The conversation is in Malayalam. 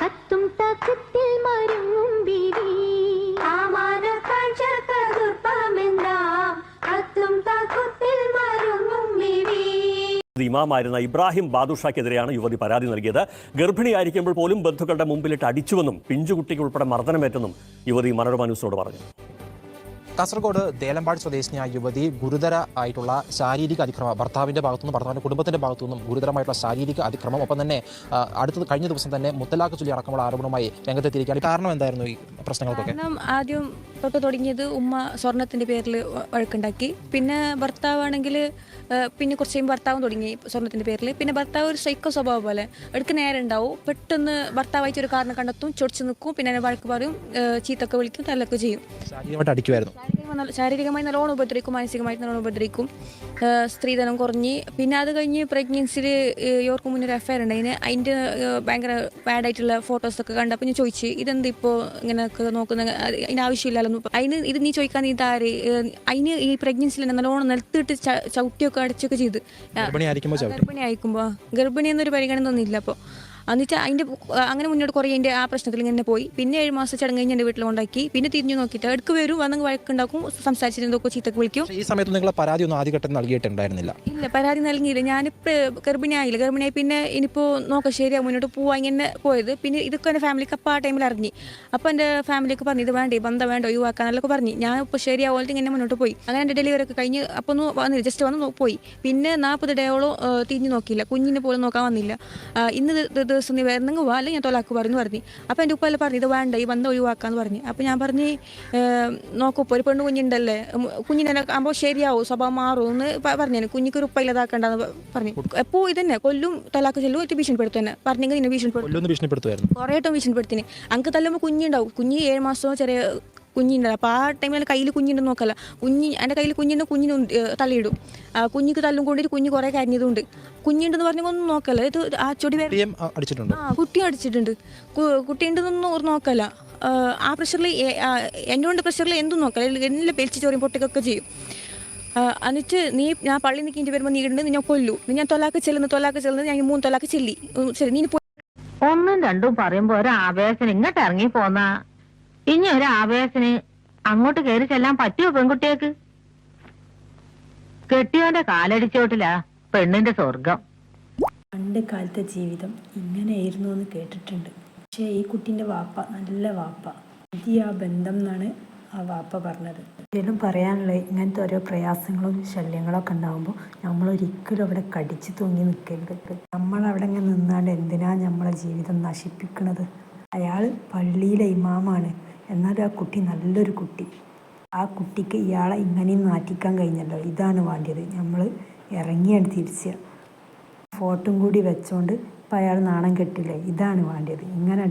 കത്തും മരങ്ങും ആമാന കത്തും മരങ്ങും ഇമാമായിരുന്ന ഇബ്രാഹിം ബാദുഷാക്കെതിരെയാണ് യുവതി പരാതി നൽകിയത്. ഗർഭിണിയായിരിക്കുമ്പോൾ പോലും ബന്ധുക്കളുടെ മുമ്പിലിട്ട് അടിച്ചുവെന്നും പിഞ്ചുകുട്ടിക്ക് ഉൾപ്പെടെ മർദ്ദനമേറ്റെന്നും യുവതി മനോരമ ന്യൂസിനോട് പറഞ്ഞു. കാസർഗോഡ് ദേലമ്പാട് സ്വദേശിനിയായ യുവതി ഗുരുതര ആയിട്ടുള്ള ശാരീരിക അതിക്രമം ഭർത്താവിന്റെ ഭാഗത്തുനിന്നും ഭർത്താവിന്റെ കുടുംബത്തിന്റെ ഭാഗത്തുനിന്നും ഗുരുതരമായിട്ടുള്ള ശാരീരിക അതിക്രമം ഒപ്പം തന്നെ അടുത്തത് കഴിഞ്ഞ ദിവസം തന്നെ മുത്തലാഖ് ചൊല്ലി അടക്കമുള്ള ആരോപണവുമായി രംഗത്തെത്തിയിരിക്കുകയാണ്. കാരണം എന്തായിരുന്നു ഈ പ്രശ്നങ്ങൾക്കൊക്കെ? ആദ്യം തൊട്ട് തുടങ്ങിയത് ഉമ്മ സ്വർണത്തിന്റെ പേരിൽ വഴക്കുണ്ടാക്കി. പിന്നെ ഭർത്താവാണെങ്കിൽ പിന്നെ കുറച്ച് കഴിയുമ്പോൾ ഭർത്താവും തുടങ്ങി സ്വർണത്തിന്റെ പേരിൽ. പിന്നെ ഭർത്താവ് ഒരു സൈക്കോ സ്വഭാവം പോലെ എടുക്ക് നേരം ഉണ്ടാവും. പെട്ടെന്ന് ഭർത്താവായിട്ട് ഒരു കാരണം കണ്ടെത്തും ചൊടിച്ച് നിൽക്കും. പിന്നെ വഴക്ക് പറയും ചീത്തൊക്കെ വിളിക്കും തല്ലൊക്കെ ചെയ്യും. അടിക്കുമായിരുന്നു ശാരീരികമായി നല്ല- ശാരീരികമായി നല്ലോണം ഉപദ്രവിക്കും മാനസികമായിട്ട് നല്ലോണം ഉപദ്രവിക്കും. സ്ത്രീധനം കുറഞ്ഞ്. പിന്നെ അത് കഴിഞ്ഞ് പ്രഗ്നൻസിയിൽ യോർക്ക് മുന്നേ ഒരു അഫയർ ഉണ്ടായിന് അതിന്റെ ഭയങ്കര ബാഡായിട്ടുള്ള ഫോട്ടോസൊക്കെ കണ്ടപ്പോൾ ഞാൻ ചോദിച്ചു ഇതെന്ത് ഇപ്പോൾ ഇങ്ങനെയൊക്കെ നോക്കുന്ന അത് അതിന് ആവശ്യമില്ലല്ലോ അതിന് ഇത് നീ ചോദിക്കാൻ നീ താര് അതിന് ഈ പ്രഗ്നൻസിയിൽ തന്നെ നല്ലോണം നിലത്തിട്ട് ചവിട്ടിയൊക്കെ അടിച്ചൊക്കെ ചെയ്ത്. ഗർഭിണി ആയിരിക്കുമ്പോൾ ഗർഭിണി എന്നൊരു പരിഗണന ഒന്നും ഇല്ല. എന്നിട്ട് അതിന്റെ അങ്ങനെ മുന്നോട്ട് കുറേ എന്റെ ആ പ്രശ്നത്തിൽ ഇങ്ങനെ പോയി. പിന്നെ ഏഴ് മാസം ചടങ്ങ് കഴിഞ്ഞ് എന്റെ വീട്ടിൽ കൊണ്ടാക്കി. പിന്നെ തിരിഞ്ഞു നോക്കിയിട്ട് എടുക്ക് വരും വന്നെങ്കിൽ വഴക്കുണ്ടാക്കും സംസാരിച്ചിരുന്നതൊക്കെ ചീത്തക്ക് വിളിക്കും. ഈ സമയത്ത് നിങ്ങൾ പരാതി ഒന്നും ആദ്യഘട്ടം നൽകിയിട്ടുണ്ടായിരുന്നില്ല. ഇല്ല പരാതി നൽകിയില്ല. ഞാനിപ്പോൾ ഗർഭിണിയായില്ല. ഗർഭിണിയായി പിന്നെ ഇനിയിപ്പോൾ നോക്കാം ശരിയാ മുന്നോട്ട് പോവാ ഇങ്ങനെ പോയത്. പിന്നെ ഇതൊക്കെ എന്റെ ഫാമിലിക്ക് അപ്പോൾ ആ ടൈമിൽ അറിഞ്ഞു. അപ്പോൾ എന്റെ ഫാമിലിക്ക് പറഞ്ഞു ഇത് വേണ്ടേ ബന്ധം വേണ്ട എന്നൊക്കെ പറഞ്ഞു. ഞാൻ ഇപ്പോൾ ശരിയാവുമ്പോൾ ഇങ്ങനെ മുന്നോട്ട് പോയി. അങ്ങനെ എന്റെ ഡെലിവറി ഒക്കെ കഴിഞ്ഞ് അപ്പോൾ ഒന്ന് വന്നില്ല ജസ്റ്റ് വന്ന് പോയി. പിന്നെ നാൽപ്പത് ഡേയോളം തിരിഞ്ഞു നോക്കിയില്ല. കുഞ്ഞിനെ പോലും നോക്കാൻ വന്നില്ല. ഇന്ന് ദിവസം നീ വരുന്നെങ്കിൽ വാ അല്ലെങ്കിൽ ഞാൻ തൊലാക്ക് പറഞ്ഞു. പറഞ്ഞു അപ്പോൾ എന്റെ ഉപ്പല്ല പറഞ്ഞു ഇത് വേണ്ട ഈ ബന്ധം ഒഴിവാക്കാന്ന് പറഞ്ഞു. അപ്പോൾ ഞാൻ പറഞ്ഞ് നോക്കൂ ഇപ്പോൾ ഒരു പെണ്ണ് കുഞ്ഞുണ്ടല്ലേ? കുഞ്ഞിനെ ആകുമ്പോൾ ശരിയാവും സ്വഭാവം മാറും എന്ന് പറഞ്ഞു കുഞ്ഞിക്ക് ഒരു ഉപ്പ ഇല്ലാതാക്കണ്ടെന്ന് പറഞ്ഞു. എപ്പോൾ ഇതന്നെ കൊല്ലും തൊലാക്ക് ചെല്ലും ഒറ്റ ഭീഷണിപ്പെടുത്തു തന്നെ പറഞ്ഞെങ്കിൽ നിന്നെ ഭീഷണിപ്പെടുത്തും. കുറേ വട്ടം ഭീഷണിപ്പെടുത്തിന്. അങ്ങ് തല്ലുമ്പോൾ കുഞ്ഞുണ്ടാവും. കുഞ്ഞ് ഏഴ് മാസമോ ചെറിയ കുഞ്ഞുണ്ടാവും അപ്പോൾ ആ ടൈമിൽ കയ്യിൽ കുഞ്ഞിന്റെ നോക്കല്ല. കുഞ്ഞി എന്റെ കയ്യിൽ കുഞ്ഞിന്റെ കുഞ്ഞിന് തള്ളിയിടും. തലയിടും ആ കുഞ്ഞിക്ക് തല്ലും കൊണ്ടിട്ട് കുഞ്ഞ് കുറേ കരഞ്ഞതുകൊണ്ട് കുഞ്ഞുണ്ടെന്ന് പറഞ്ഞാൽ ഒന്നും നോക്കല്ല. ഇത് ആ ചൊടി അടിച്ചിട്ടുണ്ട്. ആ കുട്ടി അടിച്ചിട്ടുണ്ട്. കുട്ടിയുണ്ടെന്നൊന്നും നോക്കല്ല. ആ, പ്രഷറിൽ എന്നോണ്ട് പ്രഷറിൽ എന്തും നോക്കല്ല. എല്ലാം പെലിച്ച് ചോറിയും പൊട്ടിക്കൊക്കെ ചെയ്യും. എന്നിട്ട് നീ ഞാൻ പള്ളി നിൽക്കേണ്ടി വരുമ്പോൾ നീ ഇടുന്നത് ഞാൻ കൊല്ലു. നീ ഞാൻ തൊലാക്ക് ചെല്ലുന്ന തൊലാക്ക് ചെല്ലുന്നത് ഞാൻ മൂന്ന് തൊലാക്ക് ചെല്ലി. ശരി നീ ഒന്നും രണ്ടും പറയുമ്പോ ഒരു ആവേശം ഇങ്ങോട്ട് ഇറങ്ങി പോന്ന ഇനി ഒരു ആവേശന് അങ്ങോട്ട് കയറി ചെല്ലാൻ പറ്റുമോ പെൺകുട്ടിയേക്ക് കെട്ടിയോന്റെ കാലടിച്ചോട്ടിലാ പെണ്ണിന്റെ സ്വർഗം. പണ്ട് കാലത്തെ ജീവിതം ഇങ്ങനെയായിരുന്നു എന്ന് കേട്ടിട്ടുണ്ട്. പക്ഷേ ഈ കുട്ടീന്റെ വാപ്പ നല്ല വാപ്പ. ഇത് ആ ബന്ധം എന്നാണ് ആ വാപ്പ പറഞ്ഞത്. ഇതിലും പറയാനുള്ള ഇങ്ങനത്തെ ഓരോ പ്രയാസങ്ങളും ശല്യങ്ങളും ഒക്കെ ഉണ്ടാകുമ്പോൾ നമ്മൾ ഒരിക്കലും അവിടെ കടിച്ചു തൂങ്ങി നിൽക്കരുത്. നമ്മളവിടെ ഇങ്ങനെ നിന്നാണ്ട് എന്തിനാ നമ്മളെ ജീവിതം നശിപ്പിക്കുന്നത് അയാൾ പള്ളിയിലെ ഇമാമാണ്. എന്നാലും ആ കുട്ടി നല്ലൊരു കുട്ടി. ആ കുട്ടിക്ക് ഇയാളെ ഇങ്ങനെയും മാറ്റിക്കാൻ കഴിഞ്ഞല്ലോ. ഇതാണ് വേണ്ടിയത്. നമ്മൾ ഇറങ്ങിയാണ് തിരിച്ച്. ഫോട്ടോയും കൂടി വെച്ചോണ്ട് ഇപ്പം അയാൾ നാണം കെട്ടില്ലേ? ഇതാണ് വേണ്ടത് ഇങ്ങനെ